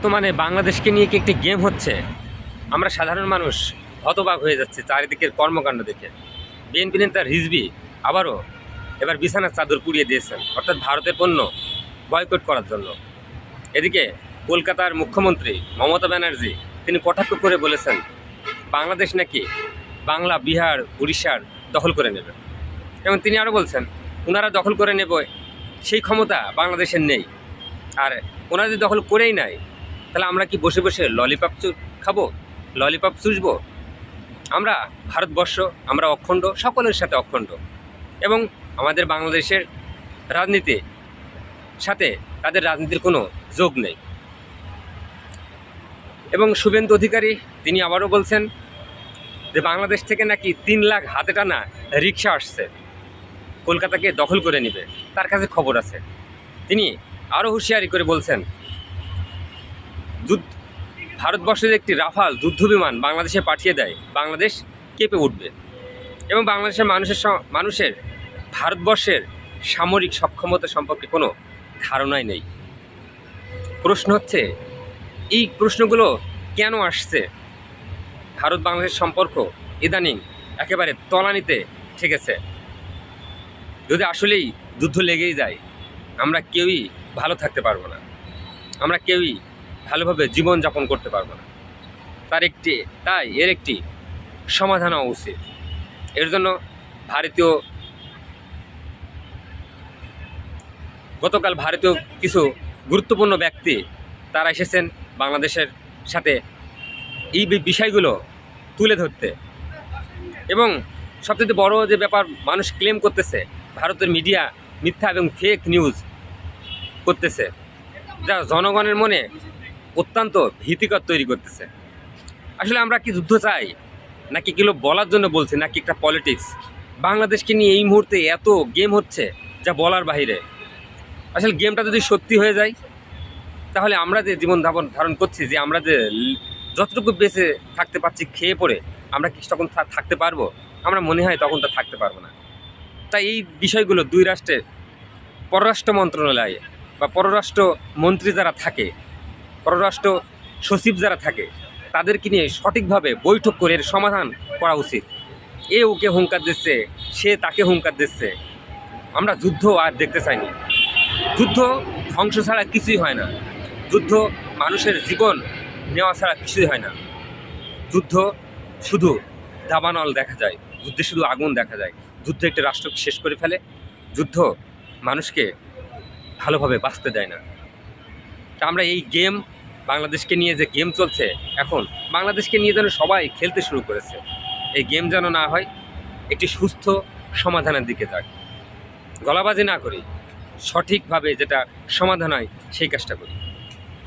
বর্তমানে বাংলাদেশকে নিয়ে কি একটি গেম হচ্ছে? আমরা সাধারণ মানুষ হতবাক হয়ে যাচ্ছে চারিদিকের কর্মকাণ্ড দেখে। বিএনপি নেতা রিজবি আবারও এবার বিছানার চাদর পুড়িয়ে দিয়েছেন, অর্থাৎ ভারতের পণ্য বয়কট করার জন্য। এদিকে কলকাতার মুখ্যমন্ত্রী মমতা ব্যানার্জি, তিনি কটাক্ষ করে বলেছেন, বাংলাদেশ নাকি বাংলা, বিহার, উড়িষ্যার দখল করে নেবে। এবং তিনি আরও বলছেন ওনারা দখল করে নেবে, সেই ক্ষমতা বাংলাদেশের নেই। আর ওনারা যদি দখল করেই নাই তাহলে আমরা কি বসে বসে ললিপপ খাব? ললিপপ চুষবো? আমরা ভারতবর্ষ, আমরা অখণ্ড, সকলের সাথে অখণ্ড। এবং আমাদের বাংলাদেশের রাজনীতি সাথে তাদের রাজনীতির কোনো যোগ নেই। এবং শুভেন্দু অধিকারী, তিনি আবারও বলছেন যে বাংলাদেশ থেকে নাকি তিন লাখ হাতে টানা রিক্সা আসছে। কলকাতাকে দখল করে নেবে। তার কাছে খবর আছে। তিনি আরও হুঁশিয়ারি করে বলছেন ভারতবর্ষের একটি রাফাল যুদ্ধ বিমান বাংলাদেশে পাঠিয়ে দেয়, বাংলাদেশ কেঁপে উঠবে। এবং বাংলাদেশের মানুষের মানুষের ভারতবর্ষের সামরিক সক্ষমতা সম্পর্কে কোনো ধারণাই নেই। প্রশ্ন হচ্ছে, এই প্রশ্নগুলো কেন আসছে? ভারত বাংলাদেশ সম্পর্ক ইদানিং একেবারে তলানিতে ঠেকেছে। যদি আসলেই যুদ্ধ লেগেই যায়, আমরা কেউই ভালো থাকতে পারব না। আমরা কেউই ভালোভাবে জীবনযাপন করতে পারব না। তার একটি, তাই এর একটি সমাধান হওয়া উচিত। এর জন্য ভারতীয় গতকাল ভারতীয় কিছু গুরুত্বপূর্ণ ব্যক্তি তারা এসেছেন বাংলাদেশের সাথে এই বিষয়গুলো তুলে ধরতে। এবং সবচেয়ে বড় যে ব্যাপার মানুষ ক্লেম করতেছে, ভারতের মিডিয়া মিথ্যা এবং ফেক নিউজ করতেছে, যা জনগণের মনে অত্যন্ত ভীতিকর তৈরি করতেছে। আসলে আমরা কি যুদ্ধ চাই? নাকি কিলো বলার জন্য বলছি? নাকি একটা পলিটিক্স বাংলাদেশকে নিয়ে এই মুহূর্তে এত গেম হচ্ছে যা বলার বাইরে আসলে গেমটা যদি সত্যি হয়ে যায়, তাহলে আমরা যে জীবন ধাপন ধারণ করছি, যে আমরা যে যতটুকু বেঁচে থাকতে পারছি, খেয়ে পড়ে, আমরা কি তখন থাকতে পারব? আমরা মনে হয় তখন তা থাকতে পারব না। তাই এই বিষয়গুলো দুই রাষ্ট্রের পররাষ্ট্র মন্ত্রণালয়ে বা পররাষ্ট্র মন্ত্রী যারা থাকে পররাষ্ট্র সচিব যারা থাকে, তাদেরকে নিয়ে সঠিকভাবে বৈঠক করে এর সমাধান করা উচিত। এ ওকে হুঙ্কার দিচ্ছে, সে তাকে হুঙ্কার দিচ্ছে। আমরা যুদ্ধ আর দেখতে চাইনি। যুদ্ধ ধ্বংস ছাড়া কিছুই হয় না। যুদ্ধ মানুষের জীবন নেওয়া ছাড়া কিছুই হয় না। যুদ্ধ শুধু দাবানল দেখা যায়, যুদ্ধে শুধু আগুন দেখা যায়। যুদ্ধ একটা রাষ্ট্রকে শেষ করে ফেলে। যুদ্ধ মানুষকে ভালোভাবে বাঁচতে দেয় না। তা আমরা এই গেম বাংলাদেশকে নিয়ে যে গেম চলছে এখন, বাংলাদেশকে নিয়ে যেন সবাই খেলতে শুরু করেছে। এই গেম যেন না হয়, একটি সুস্থ সমাধানের দিকে যাক। গলাবাজি না করি, সঠিকভাবে যেটা সমাধান হয়, সেই কাজটা করি।